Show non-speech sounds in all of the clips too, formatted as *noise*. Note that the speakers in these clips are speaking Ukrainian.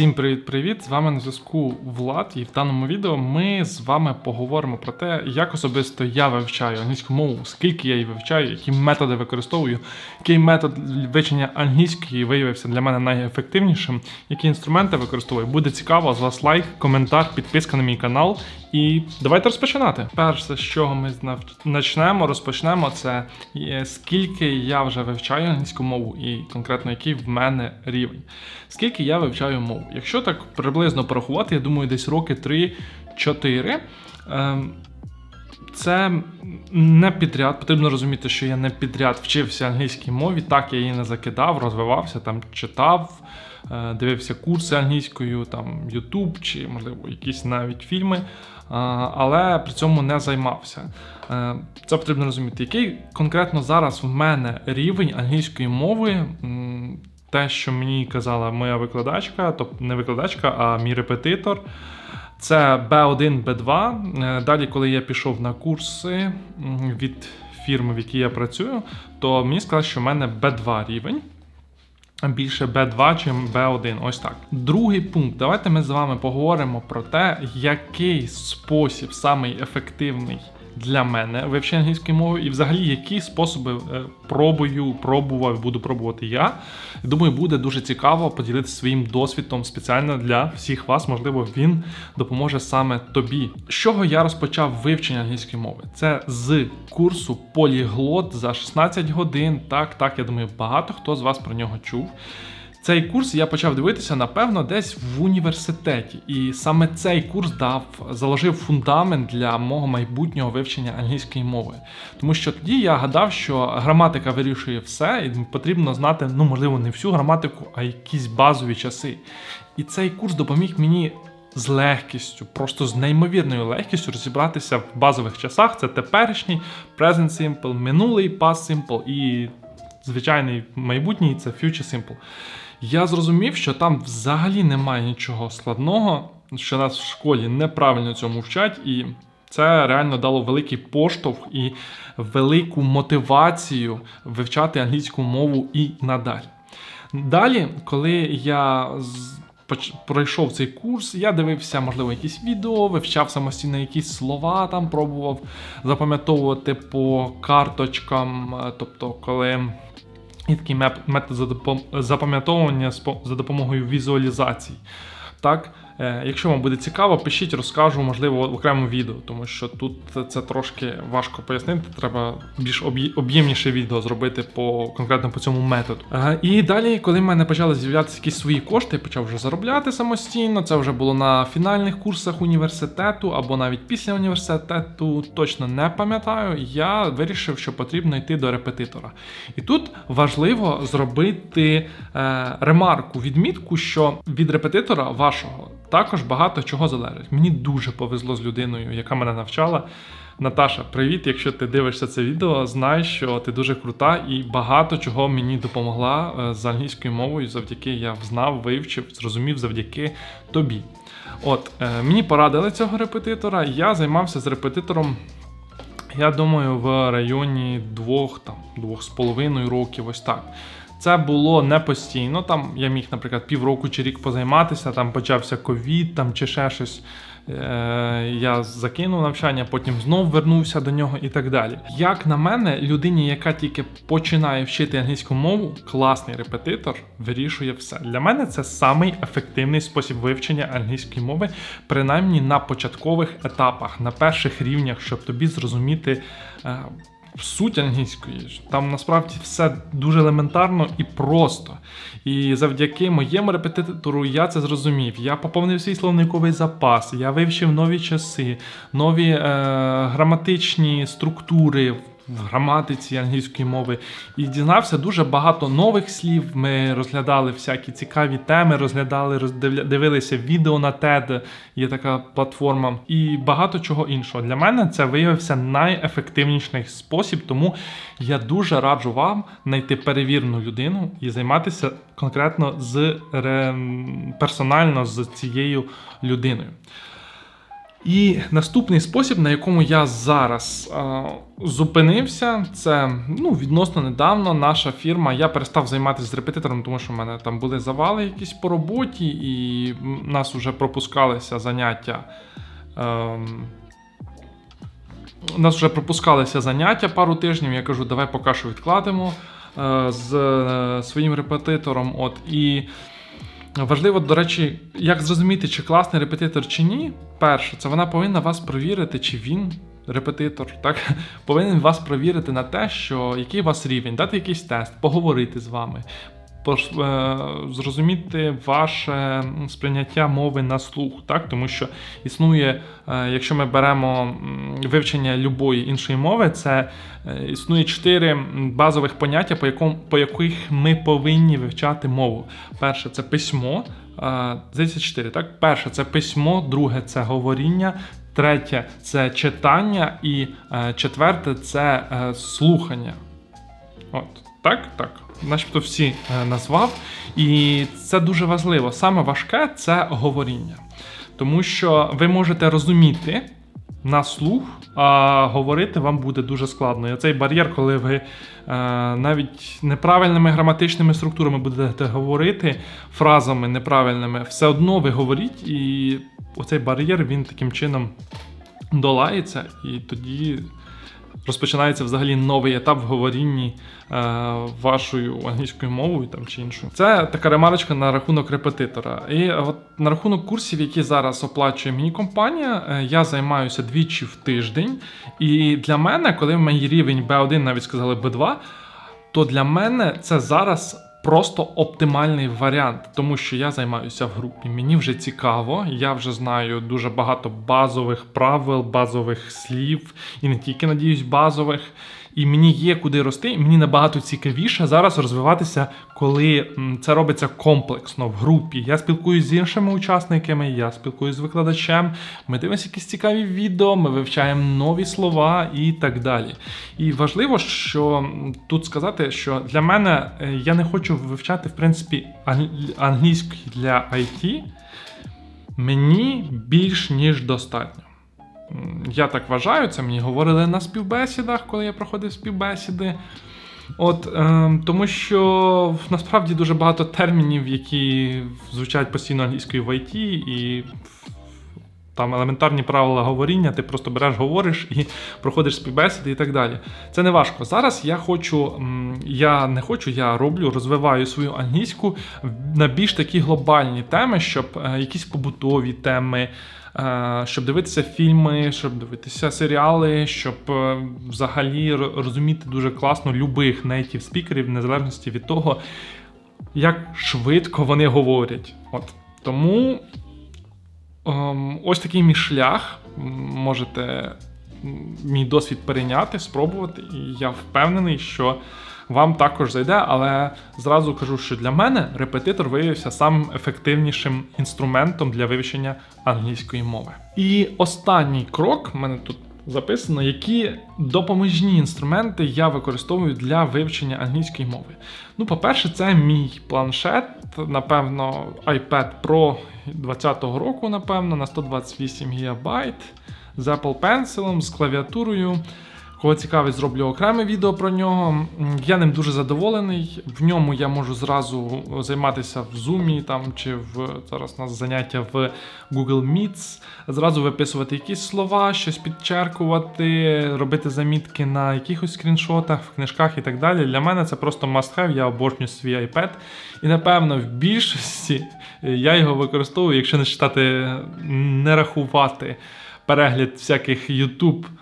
Всім привіт-привіт! З вами на зв'язку Влад, і в даному відео ми з вами поговоримо про те, як особисто я вивчаю англійську мову, скільки я її вивчаю, які методи використовую, який метод вивчення англійської виявився для мене найефективнішим, які інструменти використовую. Буде цікаво, з вас лайк, коментар, підписка на мій канал. І давайте розпочинати. Перше, з чого ми почнемо, розпочнемо, це скільки я вже вивчаю англійську мову, і конкретно який в мене рівень. Скільки я вивчаю мову? Якщо так приблизно порахувати, я думаю, десь роки 3-4. Ем, це не підряд. Потрібно розуміти, що я не підряд вчився англійській мові. Так, я її не закидав, розвивався, там читав, е, дивився курси англійською, там YouTube чи, можливо, якісь навіть фільми але при цьому не займався. Е, це потрібно розуміти, який конкретно зараз в мене рівень англійської мови. Те, що мені казала моя викладачка, тобто не викладачка, а мій репетитор. Це B1, B2. Е, далі, коли я пішов на курси від фірми, в якій я працюю, то мені сказали, що в мене B2 рівень більше B2, чим B1. Ось так. Другий пункт. Давайте ми з вами поговоримо про те, який спосіб самий ефективний для мене вивчення англійської мови, і взагалі які способи е, пробую, пробував, буду пробувати я. Думаю, буде дуже цікаво поділитися своїм досвідом спеціально для всіх вас. Можливо, він допоможе саме тобі. З чого я розпочав вивчення англійської мови? Це з курсу Поліглот за 16 годин. Так, так, я думаю, багато хто з вас про нього чув. Цей курс я почав дивитися, напевно, десь в університеті. І саме цей курс дав, заложив фундамент для мого майбутнього вивчення англійської мови. Тому що тоді я гадав, що граматика вирішує все, і потрібно знати, ну, можливо, не всю граматику, а якісь базові часи. І цей курс допоміг мені. З легкістю, просто з неймовірною легкістю розібратися в базових часах. Це теперішній present simple, минулий past simple і звичайний майбутній це future simple. Я зрозумів, що там взагалі немає нічого складного, що нас в школі неправильно цьому вчать, і це реально дало великий поштовх і велику мотивацію вивчати англійську мову і надалі. Далі, коли я пройшов цей курс, я дивився, можливо, якісь відео, вивчав самостійно якісь слова, там пробував запам'ятовувати по карточкам, тобто, коли. І такий метод запам'ятовування за допомогою візуалізацій. Так, якщо вам буде цікаво, пишіть, розкажу, можливо, в окремому відео, тому що тут це трошки важко пояснити. Треба більш об'ємніше відео зробити по конкретно по цьому методу. Е, і далі, коли в мене почали з'являтися якісь свої кошти, я почав вже заробляти самостійно. Це вже було на фінальних курсах університету або навіть після університету, точно не пам'ятаю. Я вирішив, що потрібно йти до репетитора. І тут важливо зробити е, ремарку, відмітку, що від репетитора вашого. Також багато чого залежить. Мені дуже повезло з людиною, яка мене навчала. Наташа, привіт! Якщо ти дивишся це відео, знай, що ти дуже крута і багато чого мені допомогла е, з англійською мовою, завдяки я знав, вивчив, зрозумів завдяки тобі. От, е, мені порадили цього репетитора, я займався з репетитором. Я думаю, в районі двох там двох з половиною років, ось так. Це було не постійно. Там я міг, наприклад, півроку чи рік позайматися, там почався ковід там чи ще щось. Е, я закинув навчання, потім знов вернувся до нього і так далі. Як на мене, людині, яка тільки починає вчити англійську мову, класний репетитор вирішує все. Для мене це самий ефективний спосіб вивчення англійської мови, принаймні на початкових етапах, на перших рівнях, щоб тобі зрозуміти. Суть англійської. Там насправді все дуже елементарно і просто. І завдяки моєму репетитору я це зрозумів. Я поповнив свій словниковий запас, я вивчив нові часи, нові е, граматичні структури в граматиці англійської мови і дізнався дуже багато нових слів. Ми розглядали всякі цікаві теми, розглядали, дивилися відео на TED, є така платформа, і багато чого іншого. Для мене це виявився найефективніший спосіб, тому я дуже раджу вам знайти перевірену людину і займатися конкретно з персонально з цією людиною. І наступний спосіб, на якому я зараз е, зупинився, це ну, відносно недавно наша фірма. Я перестав займатися з репетитором, тому що в мене там були завали якісь по роботі, і нас вже пропускалися заняття. Е, нас вже пропускалися заняття пару тижнів. Я кажу, давай поки що відкладемо е, з е, своїм репетитором. От і важливо, до речі, як зрозуміти, чи класний репетитор чи ні. Перше, це вона повинна вас провірити, чи він. Репетитор, так *laughs* повинен вас провірити на те, що який у вас рівень, дати якийсь тест, поговорити з вами, пош- е, зрозуміти ваше сприйняття мови на слух, так тому що існує, е, якщо ми беремо вивчення любої іншої мови, це е, існує чотири базових поняття, по якому по яких ми повинні вивчати мову. Перше це письмо. Здається, чотири. Так, перше це письмо, друге це говоріння. Третє це читання, і четверте це слухання. От, так, так. Начебто всі е, назвав. І це дуже важливо. Саме важке це говоріння. Тому що ви можете розуміти на слух, а говорити вам буде дуже складно. І цей бар'єр, коли ви е, навіть неправильними граматичними структурами будете говорити, фразами неправильними, все одно ви говоріть, і оцей бар'єр він таким чином долається, і тоді розпочинається взагалі новий етап в говорінні е, вашою англійською мовою там чи іншою. Це така ремарочка на рахунок репетитора. І от на рахунок курсів, які зараз оплачує мені компанія, е, я займаюся двічі в тиждень. І для мене, коли мій рівень B1, навіть сказали B2, то для мене це зараз. Просто оптимальний варіант, тому що я займаюся в групі. Мені вже цікаво, я вже знаю дуже багато базових правил, базових слів, і не тільки надіюсь, базових. І мені є куди рости, і мені набагато цікавіше зараз розвиватися, коли це робиться комплексно в групі. Я спілкуюсь з іншими учасниками, я спілкуюсь з викладачем. Ми дивимося якісь цікаві відео, ми вивчаємо нові слова і так далі. І важливо, що тут сказати, що для мене е, я не хочу вивчати в принципі англ- англійську для IT. Мені більш ніж достатньо. Я так вважаю, це мені говорили на співбесідах, коли я проходив співбесіди. От, е, тому що насправді дуже багато термінів, які звучать постійно англійською в IT, і там елементарні правила говоріння, ти просто береш, говориш і *laughs* проходиш співбесіди і так далі. Це не важко. Зараз я хочу, я не хочу, я роблю, розвиваю свою англійську на більш такі глобальні теми, щоб е, якісь побутові теми. Е, Щоб дивитися фільми, щоб дивитися серіали, щоб е, взагалі розуміти дуже класно любих нейтів спікерів, в незалежності від того, як швидко вони говорять. От тому ем, ось такий мій шлях. Можете мій досвід перейняти, спробувати, і я впевнений, що вам також зайде, але зразу кажу, що для мене репетитор виявився самим ефективнішим інструментом для вивчення англійської мови. І останній крок, в мене тут записано, які допоміжні інструменти я використовую для вивчення англійської мови. Ну, по-перше, це мій планшет, напевно, iPad Pro 2020 року, напевно, на 128 ГБ з Apple Pencil, з клавіатурою. Кого цікавить, зроблю окреме відео про нього. Я ним дуже задоволений. В ньому я можу зразу займатися в Zoom там, чи в зараз у нас заняття в Google Meets, зразу виписувати якісь слова, щось підчеркувати, робити замітки на якихось скріншотах, в книжках і так далі. Для мене це просто must have, я обожнюю свій iPad. І напевно в більшості е, я його використовую, якщо не читати, не рахувати перегляд всяких YouTube е,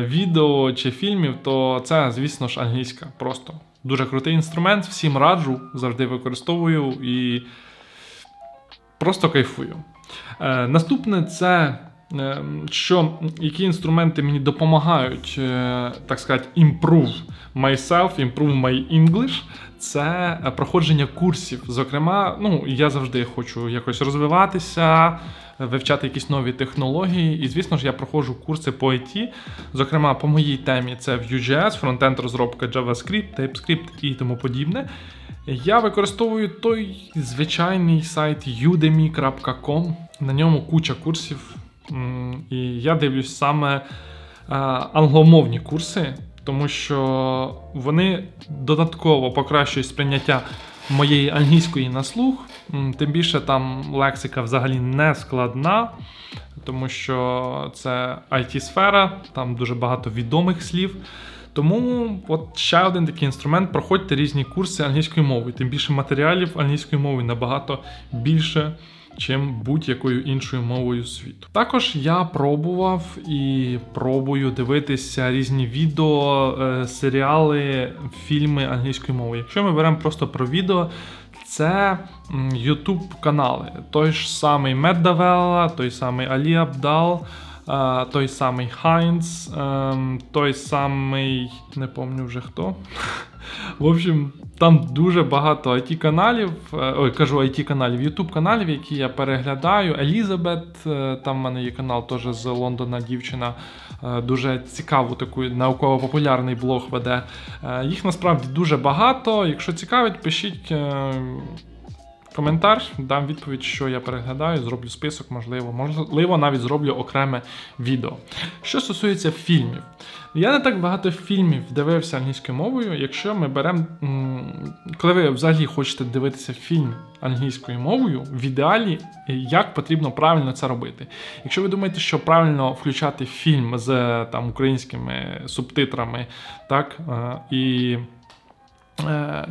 відео чи фільмів, то це, звісно ж, англійська. Просто дуже крутий інструмент, всім раджу, завжди використовую і просто кайфую. Е, наступне це. е, Що які інструменти мені допомагають, е, так сказати, improve myself, improve my English, це е, проходження курсів. Зокрема, ну я завжди хочу якось розвиватися, вивчати якісь нові технології. І, звісно ж, я проходжу курси по IT. Зокрема, по моїй темі це Vue.js, фронтенд розробка JavaScript, TypeScript і тому подібне. Я використовую той звичайний сайт udemy.com. На ньому куча курсів. І я дивлюсь саме е, англомовні курси, тому що вони додатково покращують сприйняття моєї англійської на слух. Тим більше там лексика взагалі не складна, тому що це IT-сфера, там дуже багато відомих слів. Тому от ще один такий інструмент. Проходьте різні курси англійської мови. Тим більше матеріалів англійської мови набагато більше, чим будь-якою іншою мовою світу. Також я пробував і пробую дивитися різні відео, е, серіали, фільми англійською мовою. Якщо ми беремо просто про відео, це YouTube канали. Той ж самий Мед Давелла, той самий Алі Абдал, той самий Хайнц, ем, той самий, не пам'ятаю вже хто. *laughs* В общем, там дуже багато it каналів, ой, кажу it каналів, YouTube каналів, які я переглядаю. Елізабет, е, там в мене є канал теж з Лондона дівчина. е, Дуже цікаву таку науково-популярний блог веде. Е, Їх насправді дуже багато. Якщо цікавить, пишіть е, коментар, дам відповідь, що я переглядаю, зроблю список, можливо, можливо, навіть зроблю окреме відео. Що стосується фільмів, я не так багато фільмів дивився англійською мовою. Якщо ми беремо, коли ви взагалі хочете дивитися фільм англійською мовою, в ідеалі як потрібно правильно це робити. Якщо ви думаєте, що правильно включати фільм з там українськими субтитрами, так е, і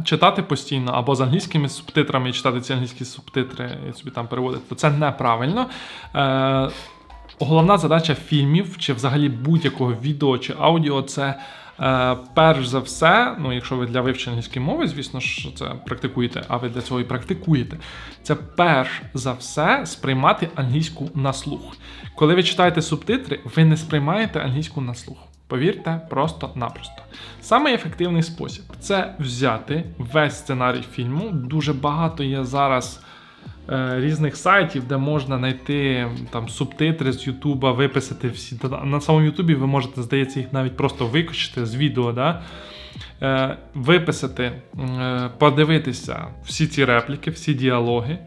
читати постійно або з англійськими субтитрами і читати ці англійські субтитри і собі там переводити, то це неправильно. Е, Головна задача фільмів чи взагалі будь-якого відео чи аудіо це. Е, перш за все, ну якщо ви для вивчення англійської мови, звісно ж, це практикуєте, а ви для цього і практикуєте. Це перш за все сприймати англійську на слух. Коли ви читаєте субтитри, ви не сприймаєте англійську на слух. Повірте, просто-напросто. Самий ефективний спосіб це взяти весь сценарій фільму. Дуже багато є зараз е, різних сайтів, де можна знайти там субтитри з Ютуба, виписати всі. На самому Ютубі ви можете, здається, їх навіть просто викачати з відео. Да? Е, виписати, е, подивитися всі ці репліки, всі діалоги.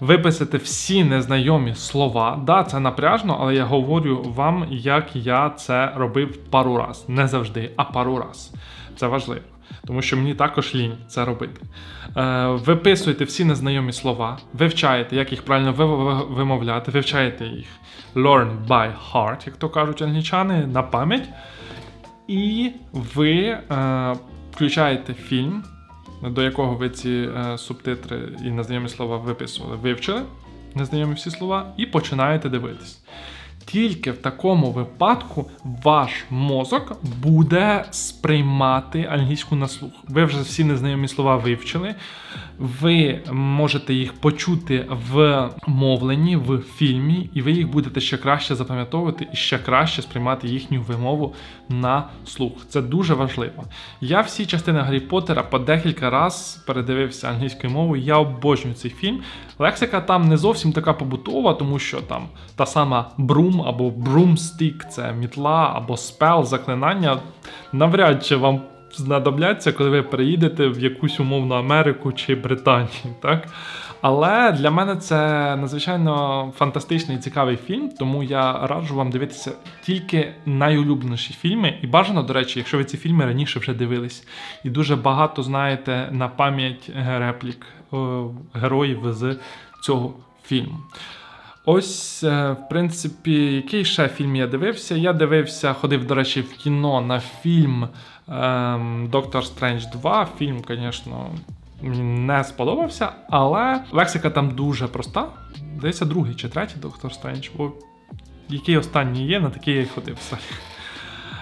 Виписати всі незнайомі слова. Да, це напряжно, але я говорю вам, як я це робив пару раз. Не завжди, а пару раз. Це важливо, тому що мені також лінь це робити. Е, виписуєте всі незнайомі слова, вивчаєте, як їх правильно ви- ви- вимовляти, вивчаєте їх learn by heart, як то кажуть англічани, на пам'ять. І ви е, включаєте фільм, до якого ви ці е, субтитри і незнайомі слова виписували, вивчили незнайомі всі слова, і починаєте дивитись. Тільки в такому випадку ваш мозок буде сприймати англійську на слух. Ви вже всі незнайомі слова вивчили, ви можете їх почути в мовленні, в фільмі, і ви їх будете ще краще запам'ятовувати і ще краще сприймати їхню вимову на слух. Це дуже важливо. Я всі частини Гаррі Поттера по декілька раз передивився англійською мовою. Я обожнюю цей фільм. Лексика там не зовсім така побутова, тому що там та сама брум або broomstick, це мітла або спел, заклинання. Навряд чи вам знадобляться, коли ви приїдете в якусь умовну Америку чи Британію. *laughs* Так? Але для мене це надзвичайно фантастичний і цікавий фільм, тому я раджу вам дивитися тільки найулюбленіші фільми. І бажано, до речі, якщо ви ці фільми раніше вже дивились, і дуже багато знаєте на пам'ять реплік е, героїв з цього фільму. Ось, е, в принципі, який ще фільм я дивився? Я дивився, ходив, до речі, в кіно на фільм ем, Доктор Стрендж 2. Фільм, звісно, не сподобався, але лексика там дуже проста. Здається, другий чи третій Доктор Стрендж. Бо який останній є, на такий я й ходив.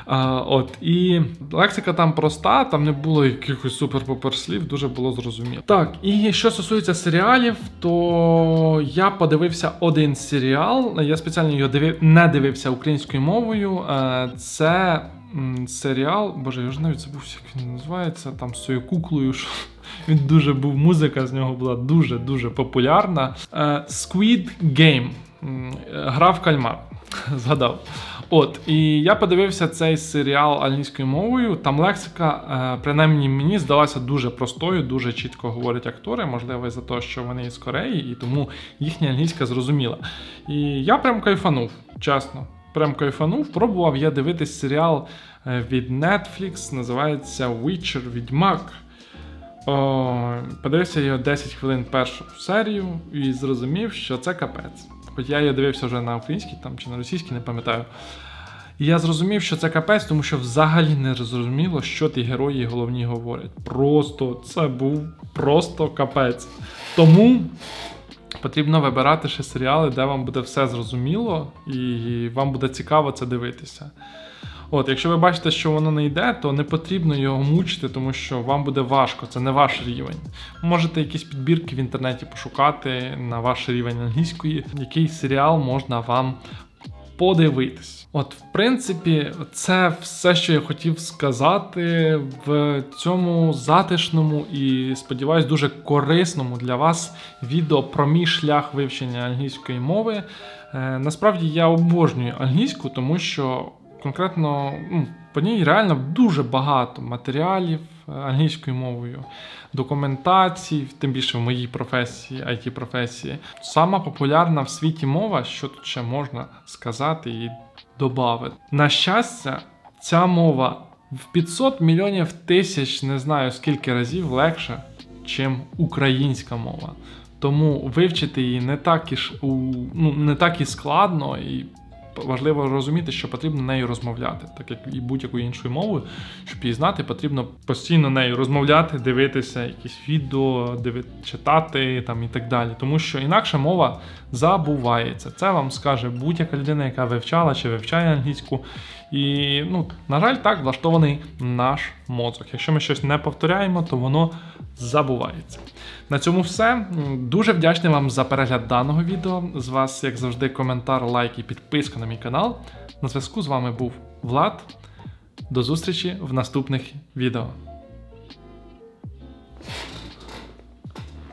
А, от, і лексика там проста, там не було якихось супер-пупер слів, дуже було зрозуміло. Так, і що стосується серіалів, то я подивився один серіал. Я спеціально його дивив, не дивився українською мовою. Е, Це серіал, боже, я вже навіть забув, як він називається, там з цією куклею. що *laughs* Він дуже був, музика з нього була дуже-дуже популярна. Е, Squid Game. Е, Гра в кальмар. *laughs* Згадав. От, і я подивився цей серіал англійською мовою. Там лексика, е, принаймні мені здалася дуже простою, дуже чітко говорять актори, можливо, за те, що вони із Кореї, і тому їхня англійська зрозуміла. І я прям кайфанув, чесно. Прям кайфанув. Пробував я дивитись серіал е, від Netflix, називається Witcher Відьмак. О, подивився його 10 хвилин першу серію і зрозумів, що це капець. Хоч я її дивився вже на українській там, чи на російській, не пам'ятаю. І я зрозумів, що це капець, тому що взагалі не зрозуміло, що ті герої головні говорять. Просто це був просто капець. Тому потрібно вибирати ще серіали, де вам буде все зрозуміло, і вам буде цікаво це дивитися. От, якщо ви бачите, що воно не йде, то не потрібно його мучити, тому що вам буде важко, це не ваш рівень. Можете якісь підбірки в інтернеті пошукати на ваш рівень англійської, який серіал можна вам подивитись. От, в принципі, це все, що я хотів сказати в цьому затишному і, сподіваюсь, дуже корисному для вас відео про мій шлях вивчення англійської мови. Е, насправді я обожнюю англійську, тому що конкретно ну, по ній реально дуже багато матеріалів е, англійською мовою, документацій, тим більше в моїй професії, it професії. Сама популярна в світі мова, що тут ще можна сказати і додати. На щастя, ця мова в 500 мільйонів тисяч, не знаю скільки разів легше, чим українська мова. Тому вивчити її не так і ну, не так і складно, і важливо розуміти, що потрібно нею розмовляти, так як і будь-якою іншою мовою, щоб її знати, потрібно постійно нею розмовляти, дивитися якісь відео, читати там і так далі. Тому що інакше мова забувається. Це вам скаже будь-яка людина, яка вивчала чи вивчає англійську. І, ну, на жаль, так влаштований наш мозок. Якщо ми щось не повторяємо, то воно забувається. На цьому все. Дуже вдячний вам за перегляд даного відео. З вас, як завжди, коментар, лайк і підписка на мій канал. На зв'язку з вами був Влад. До зустрічі в наступних відео.